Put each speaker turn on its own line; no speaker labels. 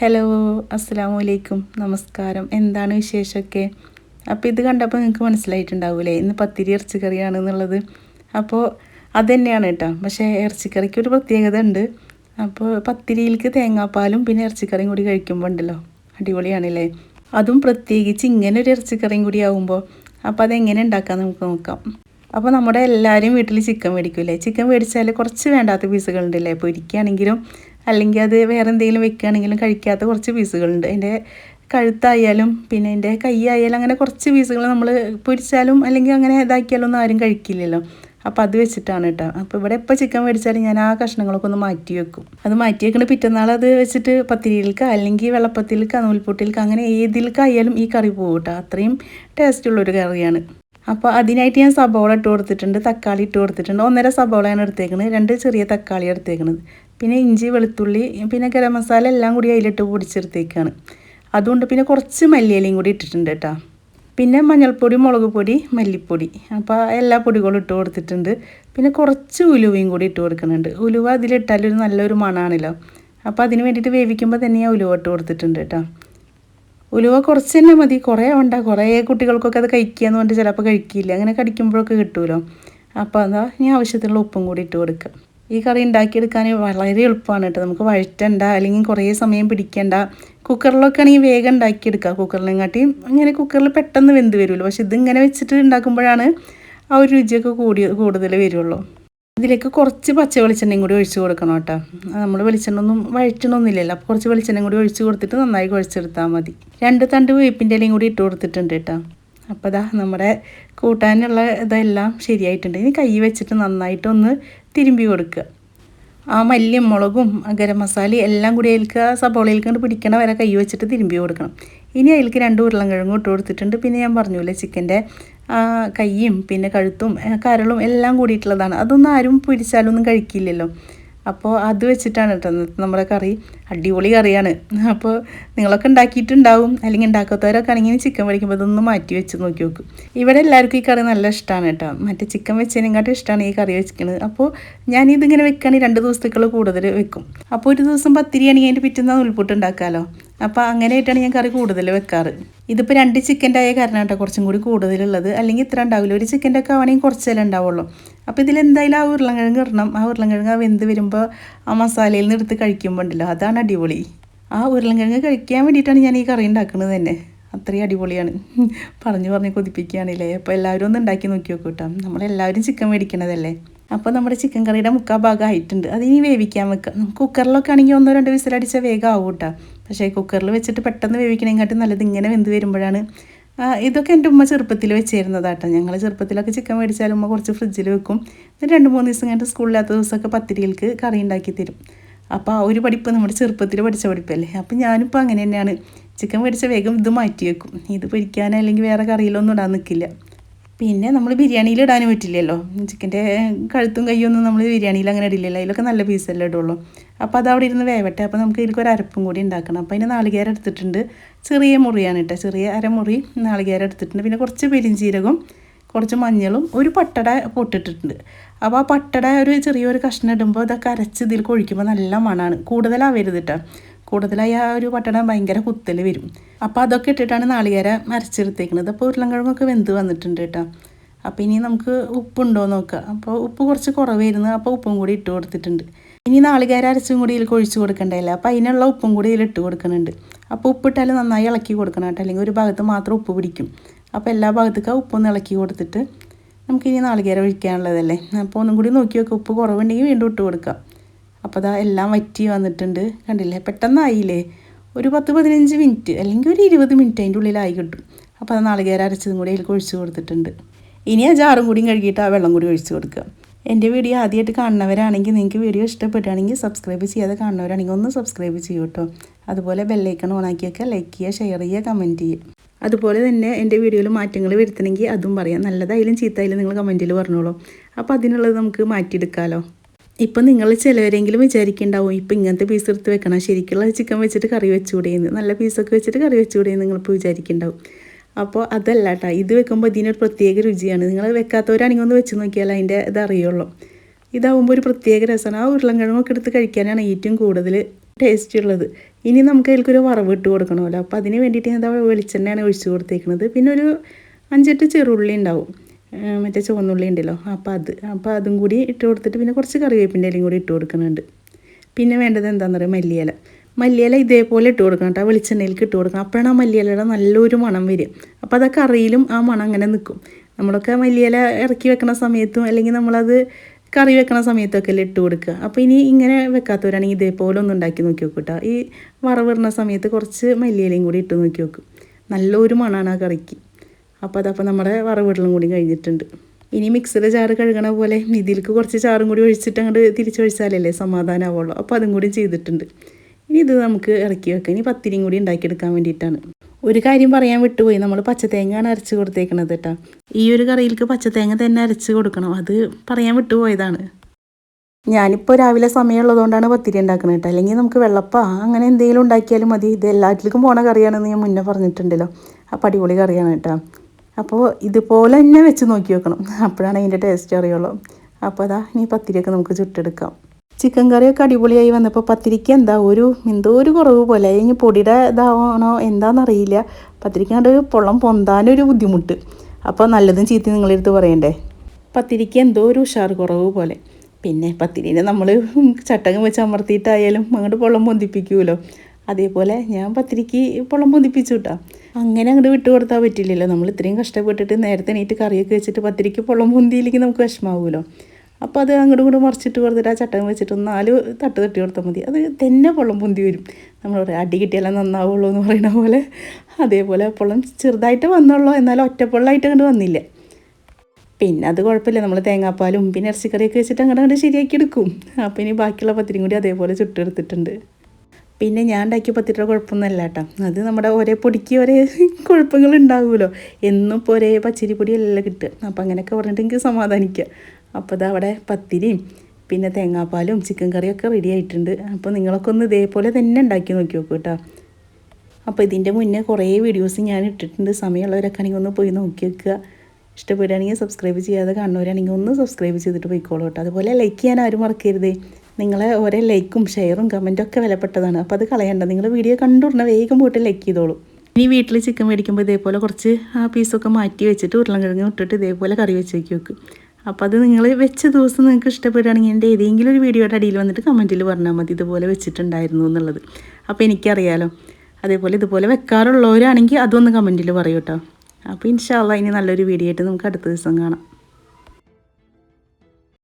Hello അസ്സാം നമസ്കാരം. എന്താണ് വിശേഷമൊക്കെ? അപ്പോൾ ഇത് കണ്ടപ്പോൾ നിങ്ങൾക്ക് മനസ്സിലായിട്ടുണ്ടാവൂലേ? ഇന്ന് പത്തിരി ഇറച്ചിക്കറിയാണ് എന്നുള്ളത്. അപ്പോൾ അത് തന്നെയാണ് കേട്ടോ. പക്ഷേ ഇറച്ചിക്കറിക്ക് ഒരു പ്രത്യേകത ഉണ്ട്. അപ്പോൾ പത്തിരിയിലേക്ക് തേങ്ങാപ്പാലും പിന്നെ ഇറച്ചിക്കറിയും കൂടി കഴിക്കുമ്പോൾ ഉണ്ടല്ലോ. അടിപൊളിയാണല്ലേ? അതും പ്രത്യേകിച്ച് ഇങ്ങനെ ഒരു ഇറച്ചിക്കറിയും കൂടി ആവുമ്പോൾ അപ്പോൾ അതെങ്ങനെ ഉണ്ടാക്കാൻ നമുക്ക് നോക്കാം. അപ്പോൾ നമ്മുടെ എല്ലാവരും വീട്ടിൽ ചിക്കൻ മേടിക്കില്ലേ? ചിക്കൻ മേടിച്ചാൽ കുറച്ച് വേണ്ടാത്ത പീസുകളുണ്ടല്ലേ? പൊരിക്കുകയാണെങ്കിലും അല്ലെങ്കിൽ അത് വേറെ എന്തെങ്കിലും വെക്കുകയാണെങ്കിലും കഴിക്കാത്ത കുറച്ച് പീസുകളുണ്ട്. അതിന്റെ കഴുത്തായാലും പിന്നെ അതിന്റെ കൈ ആയാലും അങ്ങനെ കുറച്ച് പീസുകൾ നമ്മൾ പൊരിച്ചാലും അല്ലെങ്കിൽ അങ്ങനെ ഇതാക്കിയാലും ഒന്നും ആരും കഴിക്കില്ലല്ലോ. അപ്പോൾ അത് വെച്ചിട്ടാണ് കേട്ടോ. അപ്പോൾ ഇവിടെ എപ്പോൾ ചിക്കൻ മേടിച്ചാലും ഞാൻ ആ കഷ്ണങ്ങളൊക്കെ ഒന്ന് മാറ്റി വെക്കും. അത് മാറ്റി വെക്കണ പിറ്റന്നാൾ അത് വെച്ചിട്ട് പത്തിരിയിലേക്ക് അല്ലെങ്കിൽ വെള്ളപ്പത്തിലേക്ക് നൂൽപ്പൊട്ടിലേക്ക് അങ്ങനെ ഏതിലേക്കായാലും ഈ കറി പോകും കേട്ടോ. അത്രയും ടേസ്റ്റുള്ളൊരു കറിയാണ്. അപ്പോൾ അതിനായിട്ട് ഞാൻ സബോള ഇട്ട് കൊടുത്തിട്ടുണ്ട് തക്കാളി ഇട്ട് കൊടുത്തിട്ടുണ്ട്. ഒന്നര സബോളയാണ് എടുത്തേക്കുന്നത് രണ്ട് ചെറിയ തക്കാളി എടുത്തേക്കുന്നത് പിന്നെ ഇഞ്ചി വെളുത്തുള്ളി പിന്നെ ഗരം മസാല എല്ലാം കൂടി അതിലിട്ട് പൊടിച്ചെടുത്തേക്കാണ്. അതുകൊണ്ട് പിന്നെ കുറച്ച് മല്ലിയിലയും കൂടി ഇട്ടിട്ടുണ്ട് കേട്ടോ. പിന്നെ മഞ്ഞൾപ്പൊടി മുളക് പൊടി മല്ലിപ്പൊടി. അപ്പോൾ എല്ലാ പൊടികളും ഇട്ട് കൊടുത്തിട്ടുണ്ട്. പിന്നെ കുറച്ച് ഉലുവയും കൂടി ഇട്ട് കൊടുക്കുന്നുണ്ട്. ഉലുവ അതിലിട്ടാൽ ഒരു നല്ലൊരു മണമാണല്ലോ അപ്പോൾ അതിന് വേണ്ടിയിട്ട് വേവിക്കുമ്പോൾ തന്നെ ഞാൻ ഉലുവ ഇട്ട് കൊടുത്തിട്ടുണ്ട് കേട്ടോ. ഉലുവ കുറച്ച് തന്നെ മതി. കുറേ വേണ്ട. കുറേ കുട്ടികൾക്കൊക്കെ അത് കഴിക്കുക എന്ന് പറഞ്ഞിട്ട് ചിലപ്പോൾ കഴിക്കില്ല. അങ്ങനെ കടിക്കുമ്പോഴൊക്കെ കിട്ടുമല്ലോ അപ്പോൾ അതാ ഇനി ആവശ്യത്തിനുള്ള ഉപ്പും കൂടി ഇട്ട് കൊടുക്കുക. ഈ കറി ഉണ്ടാക്കിയെടുക്കാൻ വളരെ എളുപ്പമാണ് കേട്ടോ. നമുക്ക് വഴറ്റണ്ട അല്ലെങ്കിൽ കുറേ സമയം പിടിക്കേണ്ട. കുക്കറിലൊക്കെ ആണെങ്കിൽ വേഗം ഉണ്ടാക്കിയെടുക്കുക കുക്കറിനെക്കാട്ടി അങ്ങനെ കുക്കറിൽ പെട്ടെന്ന് വെന്ത് വരുമല്ലോ പക്ഷെ ഇതിങ്ങനെ വെച്ചിട്ട് ഉണ്ടാക്കുമ്പോഴാണ് ആ ഒരു രുചിയൊക്കെ കൂടി കൂടുതൽ വരുള്ളൂ. ഇതിലേക്ക് കുറച്ച് പച്ച വെളിച്ചെണ്ണയും കൂടി ഒഴിച്ച് കൊടുക്കണം കേട്ടോ. നമ്മൾ വെളിച്ചെണ്ണ ഒന്നും വഴറ്റണമൊന്നുമില്ലല്ലോ അപ്പോൾ കുറച്ച് വെളിച്ചെണ്ണയും കൂടി ഒഴിച്ച് കൊടുത്തിട്ട് നന്നായി കുഴച്ചെടുത്താൽ മതി. രണ്ട് തണ്ട് വേപ്പിന്റെ ഇലയും കൂടി ഇട്ട് കൊടുത്തിട്ടുണ്ട് കേട്ടോ. അപ്പോൾ ഇതാ നമ്മുടെ കൂട്ടാനുള്ള ഇതെല്ലാം ശരിയായിട്ടുണ്ട്. ഇനി കൈ വെച്ചിട്ട് നന്നായിട്ടൊന്ന് തിരുമ്പി കൊടുക്കുക. ആ മല്ലിയും മുളകും ഗരം മസാലയും എല്ലാം കൂടി സബോളയിൽ കണ്ട് പിടിക്കണ വരെ കൈ വെച്ചിട്ട് തിരുമ്പി കൊടുക്കണം. ഇനി അതിൽക്ക് രണ്ട് ഉരുളൻകിഴങ്ങും ഇട്ട് കൊടുത്തിട്ടുണ്ട്. പിന്നെ ഞാൻ പറഞ്ഞില്ലേ ചിക്കന്റെ കൈയും പിന്നെ കഴുത്തും കരളും എല്ലാം കൂടിയിട്ടുള്ളതാണ്. അതൊന്നും ആരും പിടിച്ചാലൊന്നും കഴിക്കില്ലല്ലോ. അപ്പോൾ അത് വെച്ചിട്ടാണ് കേട്ടോ നമ്മുടെ കറി. അടിപൊളി കറിയാണ്. അപ്പോൾ നിങ്ങളൊക്കെ ഉണ്ടാക്കിയിട്ടുണ്ടാവും. അല്ലെങ്കിൽ ഉണ്ടാക്കാത്തവരൊക്കെ ആണെങ്കിൽ ചിക്കൻ മേടിക്കുമ്പോൾ ഇതൊന്ന് മാറ്റി വെച്ച് നോക്കി നോക്കും. ഇവിടെ എല്ലാവർക്കും ഈ കറി നല്ല ഇഷ്ടമാണ് കേട്ടോ മറ്റേ ചിക്കൻ വെച്ചതിനെക്കാട്ടും ഇഷ്ടമാണ് ഈ കറി വെച്ചിരിക്കുന്നത്. അപ്പോൾ ഞാനിതിങ്ങനെ വെക്കുകയാണെങ്കിൽ രണ്ട് ദിവസത്തേക്കുള്ള കൂടുതൽ വെക്കും. അപ്പോൾ ഒരു ദിവസം പത്തിരിയാണെങ്കിൽ അതിന്റെ പിറ്റുന്ന ഉൾപ്പൊട്ട് ഉണ്ടാക്കാമല്ലോ അപ്പോൾ അങ്ങനെയായിട്ടാണ് ഞാൻ കറി കൂടുതൽ വെക്കാറ്. ഇതിപ്പോൾ രണ്ട് ചിക്കന്റെ ആയ കാരണം കേട്ടോ കുറച്ചും കൂടി കൂടുതലുള്ളത്. അല്ലെങ്കിൽ ഇത്ര ഉണ്ടാവില്ല. ഒരു ചിക്കന്റെ ഒക്കെ ആവണമെങ്കിൽ കുറച്ചല്ലേ ഉണ്ടാവുള്ളൂ. അപ്പോൾ ഇതിലെന്തായാലും ആ ഉരുളൻകിഴങ്ങ് ഇടണം. ആ ഉരുളൻകിഴങ്ങ് വെന്ത് വരുമ്പോൾ ആ മസാലയിൽ നിന്ന് എടുത്ത് കഴിക്കുമ്പോൾ ഉണ്ടല്ലോ അതാണ് അടിപൊളി. ആ ഉരുളൻകിഴങ്ങ് കഴിക്കാൻ വേണ്ടിയിട്ടാണ് ഞാൻ ഈ കറി ഉണ്ടാക്കുന്നത് തന്നെ. അത്രയും അടിപൊളിയാണ്. പറഞ്ഞു പറഞ്ഞ് കൊതിപ്പിക്കുകയാണല്ലേ. അപ്പോൾ എല്ലാവരും ഒന്ന് ഉണ്ടാക്കി നോക്കി നോക്കൂട്ടോ നമ്മളെല്ലാവരും ചിക്കൻ മേടിക്കണതല്ലേ. അപ്പോൾ നമ്മുടെ ചിക്കൻ കറിയുടെ മുക്കാൽ ഭാഗം ആയിട്ടുണ്ട് അത് ഇനി വേവിക്കാൻ വെക്കാം. കുക്കറിലൊക്കെ ആണെങ്കിൽ ഒന്നോ രണ്ടോ വിസിലടിച്ചാൽ വേഗം ആവും കേട്ടോ. പക്ഷേ കുക്കറിൽ വെച്ചിട്ട് പെട്ടെന്ന് വേവിക്കണേക്കാട്ടും നല്ലത് ഇങ്ങനെ വെന്ത് വരുമ്പോഴാണ്. ഇതൊക്കെ എന്റെ ഉമ്മ ചെറുപ്പത്തിൽ വെച്ചിരുന്നതാട്ടോ ഞങ്ങൾ ചെറുപ്പത്തിലൊക്കെ ചിക്കൻ മേടിച്ചാൽ ഉമ്മ കുറച്ച് ഫ്രിഡ്ജിൽ വെക്കും. എന്നിട്ട് രണ്ട് മൂന്ന് ദിവസം കഴിഞ്ഞിട്ട് സ്കൂളിലാത്ത ദിവസമൊക്കെ പത്തിരികൾക്ക് കറി ഉണ്ടാക്കി തരും. അപ്പോൾ ആ ഒരു പഠിപ്പ് നമ്മുടെ ചെറുപ്പത്തിൽ പഠിച്ച പഠിപ്പല്ലേ? അപ്പോൾ ഞാനിപ്പോൾ അങ്ങനെ തന്നെയാണ്. ചിക്കൻ മേടിച്ച വേഗം ഇത് മാറ്റി വെക്കും. ഇത് പൊരിക്കാനോ അല്ലെങ്കിൽ വേറെ കറിയിലൊന്നും ഇടാൻ നിൽക്കില്ല പിന്നെ നമ്മൾ ബിരിയാണിയിൽ ഇടാനും പറ്റില്ലല്ലോ. ചിക്കന്റെ കഴുത്തും കൈയൊന്നും നമ്മൾ ബിരിയാണിയിൽ അങ്ങനെ ഇടില്ലല്ലോ. അതിലൊക്കെ നല്ല പീസല്ലേ ഇടുള്ളൂ. അപ്പോൾ അത് അവിടെ ഇരുന്ന് വേവട്ടെ. അപ്പോൾ നമുക്ക് ഇതിലേക്ക് ഒരു അരപ്പും കൂടി ഉണ്ടാക്കണം. അപ്പോൾ അതിന് നാളികേരം എടുത്തിട്ടുണ്ട്. ചെറിയ മുറിയാണ് കേട്ടോ. ചെറിയ അരമുറി നാളികേരം എടുത്തിട്ടുണ്ട്. പിന്നെ കുറച്ച് പെരിഞ്ചീരകം കുറച്ച് മഞ്ഞളും ഒരു പട്ടട പൊട്ടിട്ടിട്ടുണ്ട്. അപ്പോൾ ആ പട്ടട ഒരു ചെറിയൊരു കഷ്ണം ഇടുമ്പോൾ ഇതൊക്കെ അരച്ച് ഇതിൽ ഒഴിക്കുമ്പോൾ നല്ല മണമാണ് കൂടുതലാവരുത് കേട്ടോ. കൂടുതലായി ആ ഒരു പട്ടണം ഭയങ്കര കുത്തൽ വരും. അപ്പോൾ അതൊക്കെ ഇട്ടിട്ടാണ് നാളികേര അരച്ചെടുത്തേക്കുന്നത് അപ്പോൾ ഉരുളൻകിഴങ്ങൊക്കെ വെന്ത് വന്നിട്ടുണ്ട് കേട്ടോ. അപ്പോൾ ഇനി നമുക്ക് ഉപ്പുണ്ടോ നോക്കുക അപ്പോൾ ഉപ്പ് കുറച്ച് കുറവായിരുന്നു. അപ്പോൾ ഉപ്പും കൂടി ഇട്ട് കൊടുത്തിട്ടുണ്ട്. ഇനി നാളികേര അരച്ചും കൂടി ഇതിൽ ഒഴിച്ച് കൊടുക്കണ്ടല്ലേ അപ്പോൾ അതിനുള്ള ഉപ്പും കൂടി ഇതിൽ ഇട്ട് കൊടുക്കുന്നുണ്ട് അപ്പോൾ ഉപ്പിട്ടാൽ നന്നായി ഇളക്കി കൊടുക്കണം കേട്ടോ. അല്ലെങ്കിൽ ഒരു ഭാഗത്ത് മാത്രം ഉപ്പ് പിടിക്കും. അപ്പോൾ എല്ലാ ഭാഗത്തേക്കും ഉപ്പൊന്ന് ഇളക്കി കൊടുത്തിട്ട് നമുക്കിനി നാളികേര ഒഴിക്കാനുള്ളതല്ലേ? അപ്പോൾ ഒന്നും കൂടി നോക്കി വെക്കുക ഉപ്പ് കുറവുണ്ടെങ്കിൽ വീണ്ടും ഇട്ട് കൊടുക്കാം. അപ്പോൾ അതാ എല്ലാം വറ്റി വന്നിട്ടുണ്ട്. കണ്ടില്ലേ? പെട്ടെന്നായില്ലേ? ഒരു പത്ത് പതിനഞ്ച് മിനിറ്റ് അല്ലെങ്കിൽ ഒരു ഇരുപത് മിനിറ്റ് അതിന്റെ ഉള്ളിലായി കിട്ടും. അപ്പോൾ അത് നാളികേരം അരച്ചതും കൂടി അതിൽ ഒഴിച്ചു കൊടുത്തിട്ടുണ്ട്. ഇനി ആ ജാറും കൂടിയും കഴുകിയിട്ട് ആ വെള്ളം കൂടി ഒഴിച്ചു കൊടുക്കുക. എന്റെ വീഡിയോ ആദ്യമായിട്ട് കാണുന്നവരാണെങ്കിൽ നിങ്ങൾക്ക് വീഡിയോ ഇഷ്ടപ്പെടുകയാണെങ്കിൽ സബ്സ്ക്രൈബ് ചെയ്യാതെ കാണുന്നവരാണെങ്കിൽ ഒന്ന് സബ്സ്ക്രൈബ് ചെയ്യൂ കേട്ടോ. അതുപോലെ ബെല്ലൈക്കൺ ഓണാക്കി വെക്കുക ലൈക്ക് ചെയ്യുക ഷെയർ ചെയ്യുക കമന്റ് ചെയ്യുക. അതുപോലെ തന്നെ എന്റെ വീഡിയോയിൽ മാറ്റങ്ങൾ വരുത്തണമെങ്കിൽ അതും പറയാം. നല്ലതായാലും ചീത്തയായാലും നിങ്ങൾ കമന്റിൽ പറഞ്ഞോളൂ. അപ്പോൾ അതിനുള്ളത് നമുക്ക് മാറ്റിയെടുക്കാമല്ലോ ഇപ്പം നിങ്ങൾ ചിലവരെങ്കിലും വിചാരിക്കുന്നുണ്ടാവും ഇപ്പം ഇങ്ങനത്തെ പീസ് എടുത്ത് വെക്കണം. ശരിക്കുള്ള ചിക്കൻ വെച്ചിട്ട് കറി വെച്ചുകൂടെയെന്ന് നല്ല പീസൊക്കെ വെച്ചിട്ട് കറി വെച്ചുകൂടെയെന്ന് നിങ്ങളിപ്പോൾ വിചാരിക്കുന്നുണ്ടാവും. അപ്പോൾ അതല്ല കേട്ടോ. ഇത് വെക്കുമ്പോൾ ഇതിനൊരു പ്രത്യേക രുചിയാണ്. നിങ്ങൾ വെക്കാത്തവരാണെങ്കിൽ ഒന്ന് വെച്ച് നോക്കിയാൽ അതിന്റെ ഇത് അറിയുള്ളൂ. ഇതാവുമ്പോൾ ഒരു പ്രത്യേക രസമാണ്. ആ ഉരുളൻകിഴങ്ങൊക്കെ എടുത്ത് കഴിക്കാനാണ് ഏറ്റവും കൂടുതൽ ടേസ്റ്റ് ഉള്ളത്. ഇനി നമുക്ക് അതിൽക്കൊരു വറവ് ഇട്ട് കൊടുക്കണമല്ലോ. അപ്പോൾ അതിന് വേണ്ടിയിട്ട് ഞാൻ വെളിച്ചെണ്ണയാണ് ഒഴിച്ച് കൊടുത്തേക്കുന്നത് പിന്നെ ഒരു അഞ്ചെട്ട് ചെറുള്ളി ഉണ്ടാവും. മറ്റേ ചുവന്നുള്ളി ഉണ്ടല്ലോ അപ്പോൾ അത് അപ്പോൾ അതും കൂടി ഇട്ട് കൊടുത്തിട്ട് പിന്നെ കുറച്ച് കറിവേപ്പിന്റെ ഇലയും കൂടി ഇട്ട് കൊടുക്കുന്നുണ്ട്. പിന്നെ വേണ്ടത് എന്താണെന്ന് പറയുക മല്ലിയില. മല്ലിയില ഇതേപോലെ ഇട്ട് കൊടുക്കണം കേട്ടോ വെളിച്ചെണ്ണയിലേക്ക് ഇട്ട് കൊടുക്കണം. അപ്പോഴാണ് ആ മല്ലിയിലയുടെ നല്ലൊരു മണം വരും അപ്പോൾ അത് അറിയിലും കറിയിലും ആ മണം അങ്ങനെ നിൽക്കും നമ്മളൊക്കെ മല്ലിയില ഇറക്കി വെക്കുന്ന സമയത്തും അല്ലെങ്കിൽ നമ്മളത് കറി വെക്കണ സമയത്തൊക്കെ അല്ലേ ഇട്ട് കൊടുക്കുക. അപ്പോൾ ഇനി ഇങ്ങനെ വെക്കാത്തവരാണെങ്കിൽ ഇതേപോലെ ഒന്ന് ഉണ്ടാക്കി നോക്കി നോക്കും കേട്ടോ. ഈ വറവിടുന്ന സമയത്ത് കുറച്ച് മല്ലിയിലയും കൂടി ഇട്ട് നോക്കി നോക്കും നല്ലൊരു മണമാണ് ആ കറിക്ക്. അപ്പോൾ അതപ്പോൾ നമ്മുടെ വറവിടലും കൂടി കഴിഞ്ഞിട്ടുണ്ട്. ഇനി മിക്സിയുടെ ചാറ് കഴുകണ പോലെ ഇതിലേക്ക് കുറച്ച് ചാറും കൂടി ഒഴിച്ചിട്ട് അങ്ങോട്ട് തിരിച്ചൊഴിച്ചാലല്ലേ സമാധാനമാവുള്ളൂ അപ്പോൾ അതും കൂടി ചെയ്തിട്ടുണ്ട്. ഇനി ഇത് നമുക്ക് ഇറക്കി വെക്കാം. ഇനി പത്തിരിയും കൂടി ഉണ്ടാക്കിയെടുക്കാൻ വേണ്ടിയിട്ടാണ്. ഒരു കാര്യം പറയാൻ വിട്ടുപോയി. നമ്മൾ പച്ചത്തേങ്ങയാണ് അരച്ച് കൊടുത്തേക്കണത് കേട്ടോ. ഈ ഒരു കറിയിലേക്ക് പച്ചത്തേങ്ങ തന്നെ അരച്ച് കൊടുക്കണം. അത് പറയാൻ വിട്ടുപോയതാണ്. ഞാനിപ്പോൾ രാവിലെ സമയമുള്ളതുകൊണ്ടാണ് പത്തിരി ഉണ്ടാക്കുന്നത് കേട്ടോ. അല്ലെങ്കിൽ നമുക്ക് വെള്ളപ്പ അങ്ങനെ എന്തെങ്കിലും ഉണ്ടാക്കിയാലും മതി. ഇത് എല്ലാറ്റിലേക്കും പോണ കറിയാണെന്ന് ഞാൻ മുന്നേ പറഞ്ഞിട്ടുണ്ടല്ലോ. ആ അടിപൊളി കറിയാണ് കേട്ടോ. അപ്പോൾ ഇതുപോലെ തന്നെ വെച്ച് നോക്കി വെക്കണം. അപ്പോഴാണ് അതിന്റെ ടേസ്റ്റ് അറിയുള്ളൂ. അപ്പോൾ അതാ ഇനി പത്തിരിയൊക്കെ നമുക്ക് ചുട്ടെടുക്കാം. ചിക്കൻ കറിയൊക്കെ അടിപൊളിയായി വന്നപ്പോൾ പത്തിരിക്ക് എന്താ ഒരു എന്തോ ഒരു കുറവ് പോലെ. ഇനി പൊടിയുടെ ഇതാവണോ എന്താണെന്നറിയില്ല പത്തിരിക്ക കണ്ട് പൊള്ളം പൊന്താനൊരു ബുദ്ധിമുട്ട്. അപ്പോൾ നല്ലതും ചീത്തയും നിങ്ങളെടുത്ത് പറയണ്ടേ? പത്തിരിക്ക് എന്തോ ഒരു ഉഷാർ കുറവ് പോലെ. പിന്നെ പത്തിരിനെ നമ്മൾ ചട്ടകം വെച്ച് അമർത്തിയിട്ടായാലും അങ്ങോട്ട് പൊള്ളം പൊന്തിപ്പിക്കുമല്ലോ അതേപോലെ ഞാൻ പത്തിരിക്ക് പൊള്ളം പൊന്തിപ്പിച്ചു കേട്ടോ അങ്ങനെ അങ്ങോട്ട് വിട്ടു കൊടുത്താൽ പറ്റില്ലല്ലോ. നമ്മൾ ഇത്രയും കഷ്ടപ്പെട്ടിട്ട് നേരത്തെ നീറ്റ് കറിയൊക്കെ വെച്ചിട്ട് പത്തിരിക്ക് പൊള്ളം പൊന്തിയില്ലെങ്കിൽ നമുക്ക് വിഷമാവുമല്ലോ അപ്പോൾ അത് അങ്ങോട്ടും ഇങ്ങോട്ടും മറിച്ചിട്ട് കൊടുത്തിട്ട് ആ ചട്ടം വെച്ചിട്ട് നാല് തട്ട് തട്ടി കൊടുത്താൽ മതി. അത് തന്നെ പൊള്ളം പൊന്തി വരും. നമ്മൾ പറയാം അടി കിട്ടിയാലേ നന്നാവുള്ളൂ എന്ന് പറയുന്ന പോലെ. അതേപോലെ പൊള്ളം ചെറുതായിട്ട് വന്നുള്ളൂ. എന്നാലും ഒറ്റപ്പൊള്ളായിട്ട് അങ്ങോട്ട് വന്നില്ല. പിന്നെ അത് കുഴപ്പമില്ല. നമ്മൾ തേങ്ങാപ്പാലും പിന്നെ ഇറച്ചിക്കറിയൊക്കെ വെച്ചിട്ട് അങ്ങോട്ട് അങ്ങോട്ട് ശരിയാക്കി എടുക്കും. അപ്പോൾ ഇനി ബാക്കിയുള്ള പത്തിരിയും കൂടി അതേപോലെ ചുട്ടെടുത്തിട്ടുണ്ട്. പിന്നെ ഞാൻ ഉണ്ടാക്കിയ പത്തിരിയുടെ കുഴപ്പമൊന്നുമല്ല കേട്ടോ. അത് നമ്മുടെ ഒരേ പൊടിക്ക് ഒരേ കുഴപ്പങ്ങൾ ഉണ്ടാവുമല്ലോ. എന്നും ഇപ്പോൾ ഒരേ പച്ചരി പൊടിയല്ല കിട്ടുക. അപ്പോൾ അങ്ങനെയൊക്കെ പറഞ്ഞിട്ട് എനിക്ക് സമാധാനിക്കുക. അപ്പോൾ ഇത് അവിടെ പത്തിരിയും പിന്നെ തേങ്ങാപ്പാലും ചിക്കൻ കറിയൊക്കെ റെഡി ആയിട്ടുണ്ട്. അപ്പോൾ നിങ്ങളൊക്കെ ഒന്ന് ഇതേപോലെ തന്നെ ഉണ്ടാക്കി നോക്കി നോക്കൂ കേട്ടോ. അപ്പോൾ ഇതിന്റെ മുന്നേ കുറേ വീഡിയോസ് ഞാൻ ഇട്ടിട്ടുണ്ട്. സമയമുള്ളവരൊക്കെ ആണെങ്കിൽ ഒന്ന് പോയി നോക്കി വെക്കുക. ഇഷ്ടപ്പെടുകയാണെങ്കിൽ സബ്സ്ക്രൈബ് ചെയ്യാതെ കാണുന്നവരാണെങ്കിൽ ഒന്ന് സബ്സ്ക്രൈബ് ചെയ്തിട്ട് പോയിക്കോളൂ കേട്ടോ. അതുപോലെ ലൈക്ക് ചെയ്യാൻ ആരും മറക്കരുതേ. നിങ്ങളെ ഓരോ ലൈക്കും ഷെയറും കമന്റും ഒക്കെ വിലപ്പെട്ടതാണ്. അപ്പോൾ അത് കളയണ്ട. നിങ്ങൾ വീഡിയോ കണ്ടുടനെ വേഗം പോയിട്ട് ലൈക്ക് ചെയ്തോളൂ. ഇനി വീട്ടിൽ ചിക്കൻ മേടിക്കുമ്പോൾ ഇതേപോലെ കുറച്ച് ആ പീസൊക്കെ മാറ്റി വെച്ചിട്ട് ഉരുളൻകിഴങ്ങ് ഇട്ടിട്ട് ഇതേപോലെ കറി വെച്ച് വെക്കി വെക്കും. അപ്പോൾ അത് നിങ്ങൾ വെച്ച ദിവസം നിങ്ങൾക്ക് ഇഷ്ടപ്പെടുകയാണെങ്കിൽ എന്റെ ഏതെങ്കിലും ഒരു വീഡിയോയുടെ അടിയിൽ വന്നിട്ട് കമന്റിൽ പറഞ്ഞാൽ മതി. ഇതുപോലെ വെച്ചിട്ടുണ്ടായിരുന്നു എന്നുള്ളത്. അപ്പോൾ എനിക്കറിയാലോ. അതേപോലെ ഇതുപോലെ വെക്കാറുള്ളവരാണെങ്കിൽ അതൊന്ന് കമന്റിൽ പറയൂ കേട്ടോ അപ്പോൾ ഇൻഷാല്ല ഇനി നല്ലൊരു വീഡിയോ ആയിട്ട് നമുക്ക് അടുത്ത ദിവസം കാണാം.